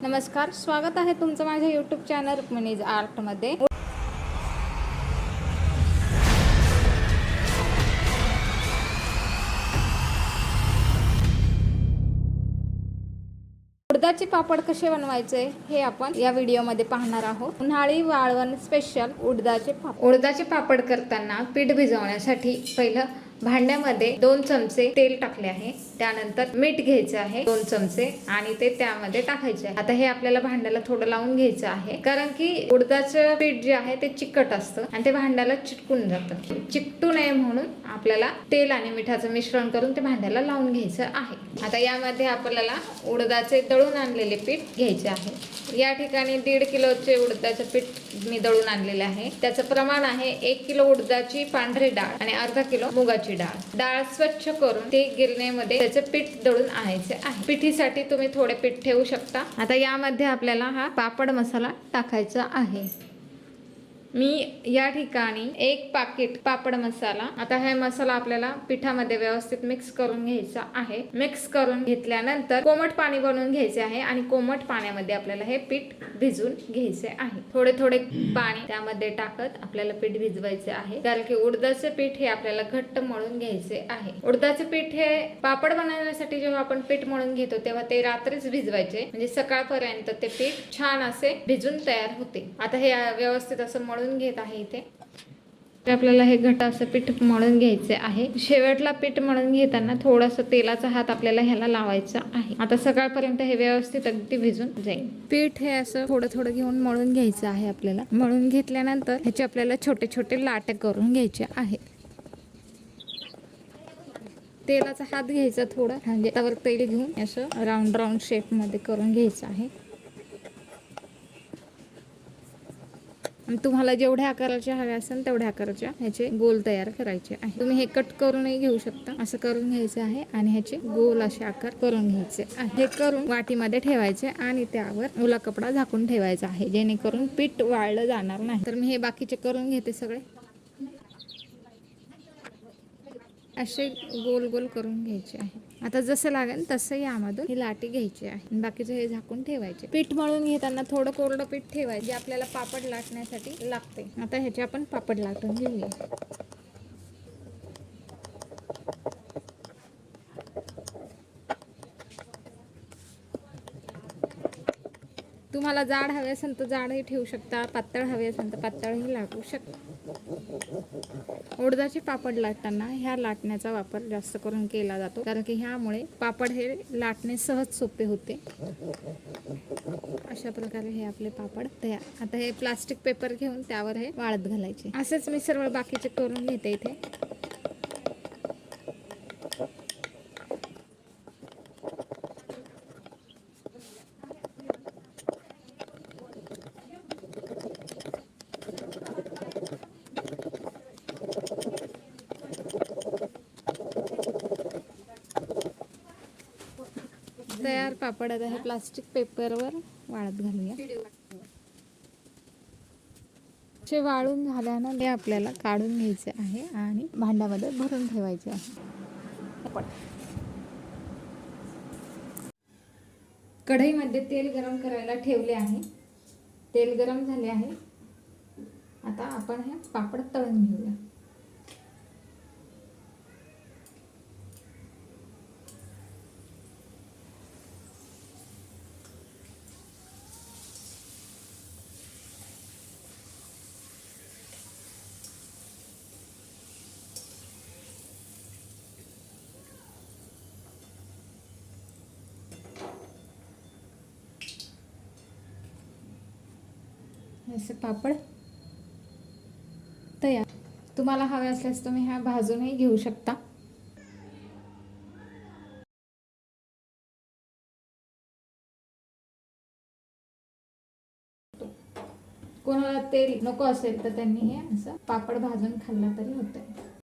नमस्कार स्वागत आहे तुमचं माझ्या यूट्यूब चॅनल रुक्मिणीज आर्टमध्ये उडदाचे पापड कसे बनवायचे हे आपण या व्हिडिओमध्ये पाहणार आहोत. उन्हाळी वाळवण स्पेशल उडदाचे पापड. उडदाचे पापड करताना पीठ भिजवण्यासाठी पहिलं भांड्यामध्ये दोन चमचे तेल टाकले आहे. त्यानंतर मीठ घ्यायचं आहे दोन चमचे आणि ते त्यामध्ये टाकायचे आहे. आता हे आपल्याला भांड्याला थोडं लावून घ्यायचं आहे. कारण की उडदाचं पीठ जे आहे ते चिकट असतं आणि ते भांड्याला चिटकून जातं. चिकटू नये म्हणून आपल्याला तेल आणि मिठाचं मिश्रण करून ते भांड्याला लावून घ्यायचं आहे. आता यामध्ये आपल्याला उडदाचे दळून आणलेले पीठ घ्यायचे आहे. या ठिकाणी दीड किलोचे उडदाचे पीठ मी दळून आणलेले आहे. त्याचं प्रमाण आहे एक किलो उडदाची पांढरी डाळ आणि अर्धा किलो मुगाची डाळ. डाळ स्वच्छ करून ते गिरणीमध्ये त्याचे पीठ दळून आणायचे आहे. पिठीसाठी तुम्ही थोडे पीठ ठेवू शकता. आता यामध्ये आपल्याला हा पापड मसाला टाकायचा आहे. मी या ठिकाणी एक पाकिट पापड मसाला आता हे मसाला आपल्याला पिठामध्ये व्यवस्थित मिक्स करून घ्यायचा आहे. मिक्स करून घेतल्यानंतर कोमट पाणी बनवून घ्यायचे आहे आणि कोमट पाण्यामध्ये आपल्याला हे पीठ भिजून घ्यायचे आहे. थोडे थोडे पाणी त्यामध्ये टाकत आपल्याला पीठ भिजवायचे आहे. कारण की उडदाचे पीठ हे आपल्याला घट्ट मळून घ्यायचे आहे. उडदाचे पीठ हे पापड बनवण्यासाठी जेव्हा आपण पीठ मळून घेतो तेव्हा ते रात्रीच भिजवायचे. म्हणजे सकाळपर्यंत ते पीठ छान असे भिजून तयार होते. आता हे व्यवस्थित असं मळून घेत आहे इथे. आपल्याला हे घट असं पीठ मळून घ्यायचे आहे शेवटला पीठ मळून घेताना थोडासा तेलाचा हात आपल्याला ह्याला लावायचा आहे. आता सकाळपर्यंत हे व्यवस्थित अगदी भिजून जाईल. पीठ हे असं थोडं थोडं घेऊन मळून घ्यायचं आहे आपल्याला. मळून घेतल्यानंतर ह्याचे आपल्याला छोटे छोटे लाट करून घ्यायचे आहे तेलाचा हात घ्यायचा थोडा. म्हणजे त्यावर तेल घेऊन असं राऊंड राऊंड शेपमध्ये करून घ्यायचं आहे. तुम्हाला जेवढ्या आकाराच्या हव्या असेल तेवढ्या आकाराच्या ह्याचे गोल तयार करायचे आहे. तुम्ही हे कट करूनही घेऊ शकता. असं करून घ्यायचं आहे आणि ह्याचे गोल असे आकार करून घ्यायचे आहे. हे करून वाटीमध्ये ठेवायचे आणि त्यावर ओला कपडा झाकून ठेवायचा आहे. जेणेकरून पीठ वाळलं जाणार नाही. तर मी हे बाकीचे करून घेते सगळे. असे गोल गोल करून घ्यायचे आहे. आता जसं लागेल तसं यामधून ही लाटी घ्यायची आहे. बाकीचं हे झाकून ठेवायचे. पीठ मळून घेताना थोडं कोरडं पीठ ठेवायचे आपल्याला पापड लाटण्यासाठी लागते. आता ह्याचे आपण पापड लाटून घेऊया. तुम्हाला जाड हवे असेल तर जाडही ठेवू शकता पातळ हवे असेल तर पातळही लागू शकता. उडदाचे पापड लाटताना ह्या लाटण्याचा वापर जास्त करून केला जातो. कारण की ह्यामुळे पापड हे लाटणे सहज सोपे होते. अशा प्रकारे हे आपले पापड तयार. आता हे प्लास्टिक पेपर घेऊन त्यावर हे वाळत घालायचे. असेच मी सर्व बाकीचे करून घेते इथे. तयार पापड आता हे प्लास्टिक पेपरवर वाळत घालूया. ते वाळून झाल्यानं ते आपल्याला काढून घ्यायचे आहे आणि भांड्यामध्ये भरून ठेवायचे आहे. कढईमध्ये तेल गरम करायला ठेवले आहे. तेल गरम झाले आहे. आता आपण हे पापड तळून घेऊया. असे पापड तयार. तुम्हाला हवे असल्यास तुम्ही ह्या भाजूनही घेऊ शकता. कोणाला तेल नको असेल तर त्यांनी हे असं पापड भाजून खाल्लं तरी होतं